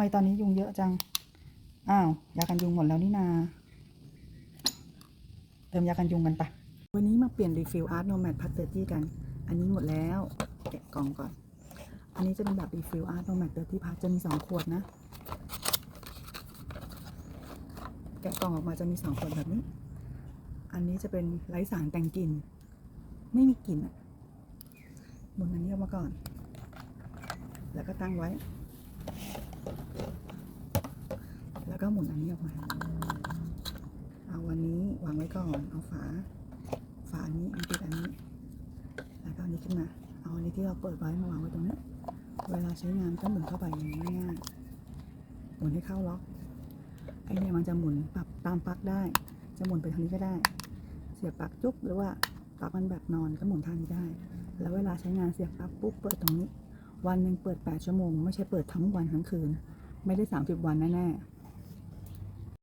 ไมตอนนี้ยุงเยอะจัง อ้าว ยากันยุงหมดแล้วนี่นา เติมยากันยุงกันปะวันนี้มาเปลี่ยนรีฟิลอาร์ตโนแมดพัตเตอร์ที่กัน อันนี้หมดแล้ว แกะกล่องก่อน อันนี้จะเป็นแบบรีฟิลอาร์ตโนแมดเตอร์ที่พัทจะมีสองขวดนะ แกะกล่องออกมาจะมีสองขวดแบบนี้ อันนี้จะเป็นไร้สารแต่งกลิ่น ไม่มีกลิ่นอะหมุนอันนี้ออกมาก่อน แล้วก็ตั้งไว้ แล้วก็หมุนอันนี้ออกมาเอาวันนี้วางไว้ก่อนเอาฝา ฝาอันนี้อันติดอันนี้ แล้วก็อันนี้ขึ้นมา เอาอันนี้ที่เราเปิดไว้มาวางไว้ตรงนี้เวลาใช้งานก็หมุนเข้าไปอย่างนี้ง่ายๆหมุนให้เข้าล็อกไอเนี่ยมันจะหมุนปรับตามปลั๊กได้ จะหมุนไปทางนี้ก็ได้ เสียบปลั๊กจุ๊บหรือว่าปลั๊กมันแบบนอนก็หมุนทางนี้ได้ แล้วเวลาใช้งานเสียบปลั๊กปุ๊บเปิดตรงนี้ วันหนึ่งเปิด 8 ชั่วโมง ไม่ใช่เปิดทั้งวันทั้งคืน ไม่ได้ 30 วันแน่ๆ